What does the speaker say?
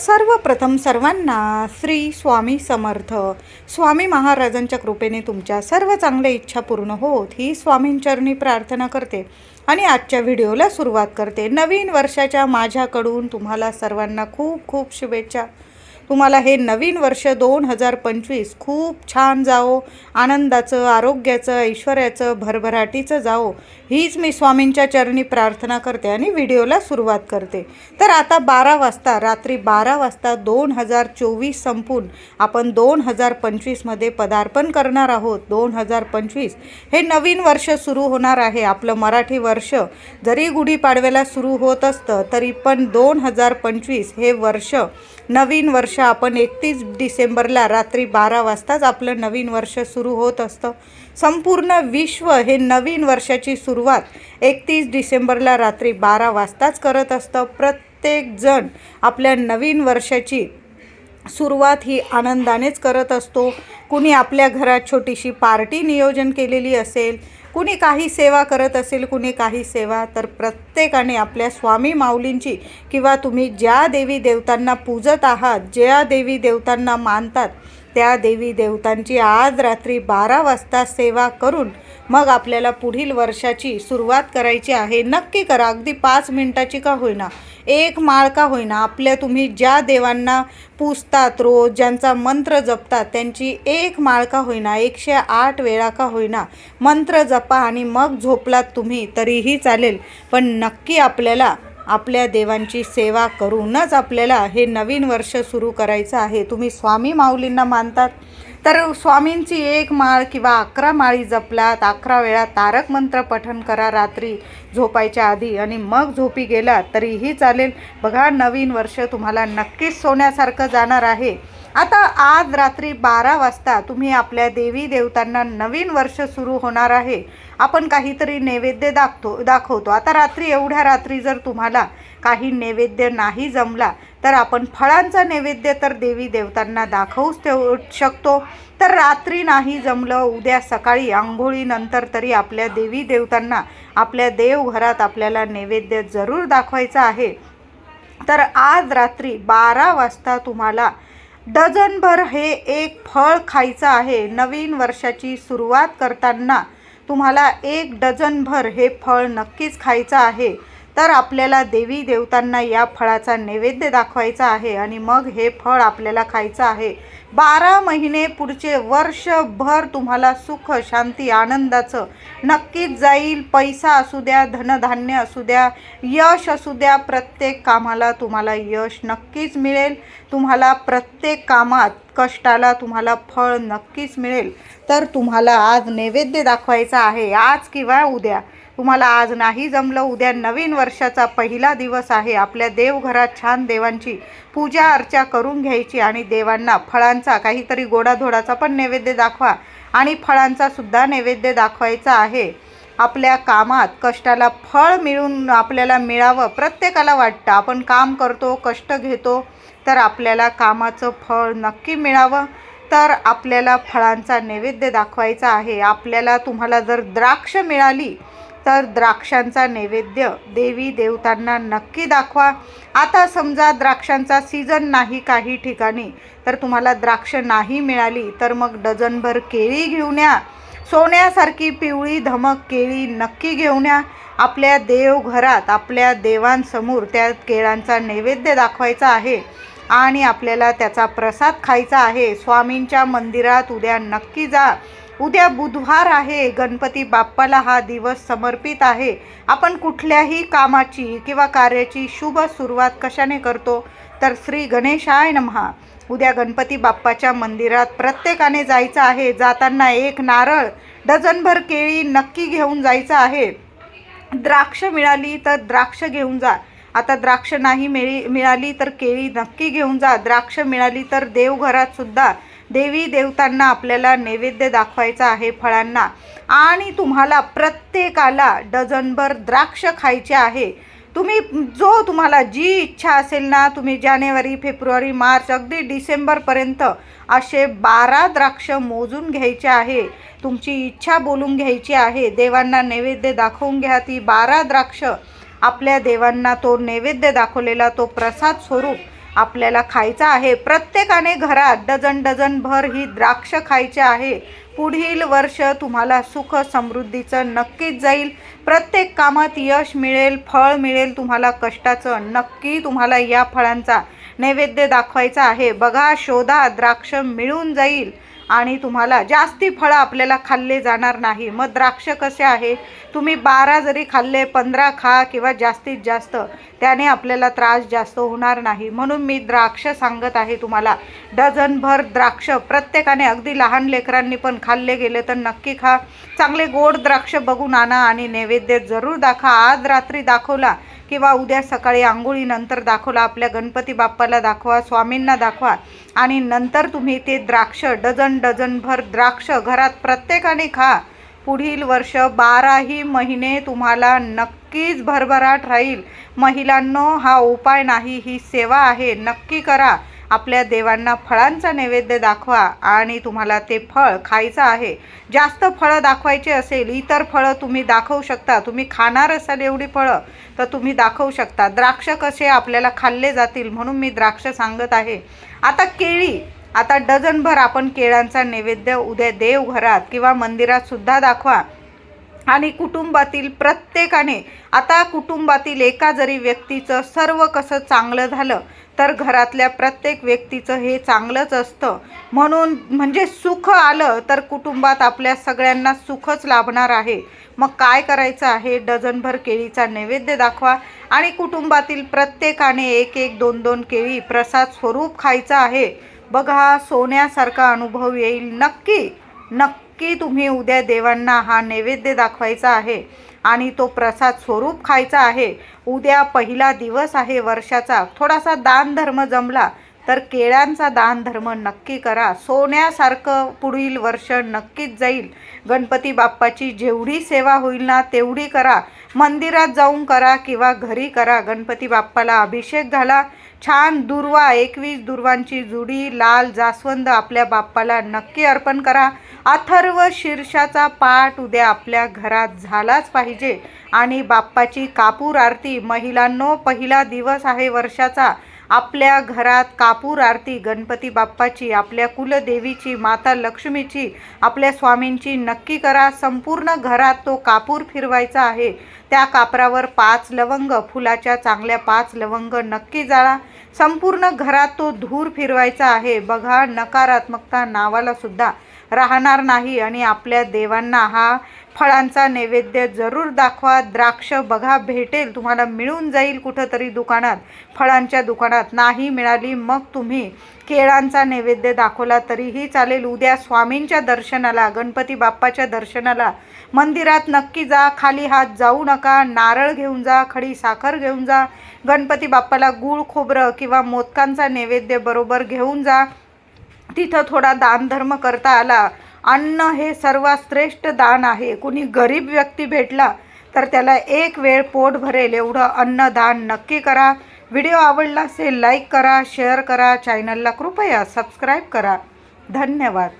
सर्वप्रथम सर्वांना श्री स्वामी समर्थ. स्वामी महाराजांच्या कृपेने तुमच्या सर्व चांगल्या इच्छा पूर्ण होत ही स्वामींचरणी प्रार्थना करते. आणि आजच्या व्हिडिओला सुरुवात करते. नवीन वर्षाच्या माझ्याकडून तुम्हाला सर्वांना खूप खूप शुभेच्छा. तुम्हाला हे नवीन वर्ष दोन हजार पंचवीस खूप छान जावो. आनंदाचं आरोग्याचं ऐश्वर्याचं भरभराटीचं जावो. हीच मी स्वामींच्या चरणी प्रार्थना करते आणि व्हिडिओला सुरुवात करते. तर आता बारा वाजता रात्री बारा वाजता दोन हजार चोवीस संपून आपण दोन हजार पंचवीसमध्ये पदार्पण करणार आहोत. दोन हजार पंचवीस हे नवीन वर्ष सुरू होणार आहे. आपलं मराठी वर्ष जरी गुढीपाडव्याला सुरू होत असतं तरी पण दोन हजार पंचवीस हे वर्ष नवीन वर्ष आपण एकतीस डिसेंबरला रात्री बारा वाजताच आपलं नवीन वर्ष सुरू होत असतं. संपूर्ण विश्व हे नवीन वर्षाची सुरुवात एकतीस डिसेंबरला रात्री बारा वाजताच करत असतं. प्रत्येकजण आपल्या नवीन वर्षाची सुरुवात ही आनंदानेच करत असतो. कुणी आपल्या घरात छोटीशी पार्टी नियोजन केलेली असेल कुणी काही सेवा करत असेल कुणी काही सेवा तर प्रत्येकाने आपल्या स्वामी माऊलींची किंवा तुम्ही ज्या देवी देवतांना पूजत आहात ज्या देवी देवतांना मानतात त्या देवी देवतांची आज रात्री बारा वाजता सेवा करून मग आपल्याला पुढील वर्षाची सुरुवात करायची आहे. नक्की करा. अगदी पाच मिनटाची का होईना. एक माळ का होईना. आपल्या तुम्ही ज्या देवांना पूजतात रोज ज्यांचा मंत्र जपतात त्यांची एक माळ का होईना. एकशे आठ वेळा का होईना. मंत्र जपा आणि मग झोपलात तुम्ही तरीही चालेल. पण नक्की आपल्याला आपल्या देवांची सेवा करूनच आपल्याला हे नवीन वर्ष सुरू करायचं आहे. तुम्ही स्वामी माऊलींना मानतात. तर स्वामींची एक माळ किंवा अकरा माळी जपलात अकरा वेळा तारक मंत्र पठण करा रात्री झोपायच्या आधी आणि मग झोपी गेलात तरीही चालेल. बघा नवीन वर्ष तुम्हाला नक्कीच सोन्यासारखं जाणार आहे. आता आज रात्री बारा वाजता तुम्ही आपल्या देवी देवतांना नवीन वर्ष सुरू होणार आहे. आपण काहीतरी नैवेद्य दाखतो दाखवतो. आता रात्री एवढ्या रात्री जर तुम्हाला काही नैवेद्य नाही जमला तर आपण फळांचा नैवेद्य तर देवी देवतांना दाखवूच ठेवू शकतो. तर रात्री नाही जमलं उद्या सकाळी आंघोळीनंतर तरी आपल्या देवी देवतांना आपल्या देवघरात आपल्याला नैवेद्य जरूर दाखवायचं आहे. तर आज रात्री बारा वाजता तुम्हाला डझनभर हे एक फळ खायचं आहे. नवीन वर्षाची सुरुवात करताना तुम्हाला एक डझनभर हे फळ नक्कीच खायचं आहे. तर आपल्याला देवी देवतांना या फळाचा नैवेद्य दाखवायचा आहे आणि मग हे फळ आपल्याला खायचं आहे. बारा महिने पुढचे वर्षभर तुम्हाला सुख शांती आनंदाचं नक्कीच जाईल. पैसा असू द्या धनधान्य असू द्या यश असू द्या प्रत्येक कामाला तुम्हाला यश नक्कीच मिळेल. तुम्हाला प्रत्येक कामात कष्टाला तुम्हाला फळ नक्कीच मिळेल. तर तुम्हाला आज नैवेद्य दाखवायचा आहे. आज किंवा उद्या. तुम्हाला आज नाही जमलं उद्या नवीन वर्षाचा पहिला दिवस आहे. आपल्या देवघरात छान देवांची पूजा अर्चा करून घ्यायची आणि देवांना फळांचा काहीतरी गोडाधोडाचा पण नैवेद्य दाखवा आणि फळांचा सुद्धा नैवेद्य दाखवायचा आहे. आपल्या कामात कष्टाला फळ मिळून आपल्याला मिळावं प्रत्येकाला वाटतं. आपण काम करतो कष्ट घेतो तर आपल्याला कामाचं फळ नक्की मिळावं. तर आपल्याला फळांचा नैवेद्य दाखवायचा आहे. आपल्याला तुम्हाला जर द्राक्ष मिळाली तर द्राक्षांचा नैवेद्य देवी देवतांना नक्की दाखवा. आता समजा द्राक्षांचा सीझन नाही काही ठिकाणी तर तुम्हाला द्राक्ष नाही मिळाली तर मग डझनभर केळी घेऊन या. सोन्यासारखी पिवळी धमक केळी नक्की घेऊन या. आपल्या देवघरात आपल्या देवांसमोर त्या केळांचा नैवेद्य दाखवायचा आहे आणि आपल्याला त्याचा प्रसाद खायचा आहे. स्वामींच्या मंदिरात उद्या नक्की जा. उद्या बुधवार आहे. गणपती बाप्पाला हा दिवस समर्पित आहे. आपण कुठल्याही कामाची किंवा कार्याची शुभ सुरुवात कशाने करतो? तर श्री गणेशाय नमहा. उद्या गणपती बाप्पाच्या मंदिरात प्रत्येकाने जायचं आहे. जाताना एक नारळ डझनभर केळी नक्की घेऊन जायचं आहे. द्राक्ष मिळाली तर द्राक्ष घेऊन जा. आता द्राक्ष नाही मिळी मिळाली तर केळी नक्की घेऊन जा. द्राक्ष मिळाली तर देवघरात सुद्धा देवी देवतांना आपल्याला नैवेद्य दाखवायचा आहे फळांना. आणि तुम्हाला प्रत्येकाला डझनभर द्राक्ष खायचे आहे. तुम्ही जो तुम्हाला जी इच्छा असेल ना तुम्ही जानेवारी फेब्रुवारी मार्च अगदी डिसेंबरपर्यंत असे बारा द्राक्ष मोजून घ्यायचे आहे. तुमची इच्छा बोलून घ्यायची आहे. देवांना नैवेद्य दाखवून घ्या. ती बारा द्राक्ष आपल्या देवांना तो नैवेद्य दाखवलेला तो प्रसाद स्वरूप आपल्याला खायचा आहे. प्रत्येकाने घरात डझन डझन भर ही द्राक्ष खायचे आहे. पुढील वर्ष तुम्हाला सुख समृद्धीचं नक्कीच जाईल. प्रत्येक कामात यश मिळेल फळ मिळेल तुम्हाला कष्टाचं नक्की तुम्हाला या फळांचा नैवेद्य दाखवायचा आहे. बघा शोधा द्राक्ष मिळून जाईल. आणि तुम्हाला जास्ती फळं आपल्याला खाल्ले जाणार नाही. मग द्राक्ष कसे आहे? तुम्ही बारा जरी खाल्ले पंधरा खा किंवा जास्तीत जास्त त्याने आपल्याला त्रास जास्त होणार नाही. म्हणून मी द्राक्ष सांगत आहे तुम्हाला. डझनभर द्राक्ष प्रत्येकाने अगदी लहान लेकरांनी पण खाल्ले गेले तर नक्की खा. चांगले गोड द्राक्ष बघून आणा आणि नैवेद्य जरूर दाखवा. आज रात्री दाखवला किंवा उद्या सकाळी आंघोळीनंतर दाखवला आपल्या गणपती बाप्पाला दाखवा स्वामींना दाखवा. आणि नंतर तुम्ही ते द्राक्ष डझन डझनभर द्राक्ष घरात प्रत्येकाने खा. पुढील वर्ष बाराही महिने तुम्हाला नक्कीच भरभराट राहील. महिलांनो हा उपाय नाही ही सेवा आहे. नक्की करा. आपल्या देवांना फळांचा नैवेद्य दाखवा आणि तुम्हाला ते फळ खायचं आहे. जास्त फळं दाखवायचे असेल इतर फळं तुम्ही दाखवू शकता. तुम्ही खाणार असाल एवढी फळं तर तुम्ही दाखवू शकता. द्राक्ष कसे आपल्याला खाल्ले जातील म्हणून मी द्राक्ष सांगत आहे. आता केळी आता डझनभर आपण केळांचा नैवेद्य उद्या देवघरात किंवा मंदिरात सुद्धा दाखवा. आणि कुटुंबातील प्रत्येकाने आता कुटुंबातील एका जरी व्यक्तीचं सर्व कसं चांगलं झालं तर घरातल्या प्रत्येक व्यक्तीचं हे चांगलंच असतं. म्हणून म्हणजे सुख आलं तर कुटुंबात आपल्या सगळ्यांना सुखच लाभणार आहे. मग काय करायचं आहे? डझनभर केळीचा नैवेद्य दाखवा आणि कुटुंबातील प्रत्येकाने एक एक दोन दोन केळी प्रसाद स्वरूप खायचं आहे. बघा सोन्यासारखा अनुभव येईल नक्की. नक्की तुम्ही उद्या देवांना हा नैवेद्य दाखवायचा आहे. आणि तो प्रसाद स्वरूप खायचा आहे. उद्या पहिला दिवस आहे वर्षाचा. थोडासा दानधर्म जमला तर केळ्यांचा दानधर्म नक्की करा. सोन्यासारखं पुढील वर्ष नक्कीच जाईल. गणपती बाप्पाची जेवढी सेवा होईल ना तेवढी करा. मंदिरात जाऊन करा किंवा घरी करा. गणपती बाप्पाला अभिषेक घाला छान दुर्वा एकवीस दुर्वांची जुडी लाल जास्वंद आपल्या बाप्पाला नक्की अर्पण करा. अथर्व शीर्षाचा पाठ उद्या आपल्या घरात झालाच पाहिजे. आणि बाप्पाची कापूर आरती महिलांनो पहिला दिवस आहे वर्षाचा. आपल्या घरात कापूर आरती गणपती बाप्पाची आपल्या कुलदेवीची माता लक्ष्मीची आपल्या स्वामींची नक्की करा संपूर्ण घरात तो कापूर फिरवायचा आहे. त्या कापरावर पाच लवंग फुलाच्या चांगल्या पाच लवंग नक्की जाळा. संपूर्ण घरात तो धूर फिरवायचा आहे. बघा नकारात्मकता नावाला सुद्धा. राहणार नाही आणि आपल्या देवांना हा फळांचा नैवेद्य जरूर दाखवा. द्राक्ष बघा भेटेल तुम्हाला मिळून जाईल कुठंतरी दुकानात. फळांच्या दुकानात नाही मिळाली मग तुम्ही केळांचा नैवेद्य दाखवला तरीही चालेल. उद्या स्वामींच्या दर्शनाला गणपती बाप्पाच्या दर्शनाला मंदिरात नक्की जा. खाली हात जाऊ नका. नारळ घेऊन जा खडी साखर घेऊन जा. गणपती बाप्पाला गूळ खोबरं किंवा मोदकांचा नैवेद्य बरोबर घेऊन जा. तिथं थोडा दानधर्म करता आला. अन्न हे सर्वात श्रेष्ठ दान आहे. कुणी गरीब व्यक्ती भेटला तर त्याला एक वेळ पोट भरेल. एवढं अन्नदान नक्की करा. व्हिडिओ आवडला असेल लाईक करा शेअर करा. चॅनलला कृपया सबस्क्राईब करा. धन्यवाद.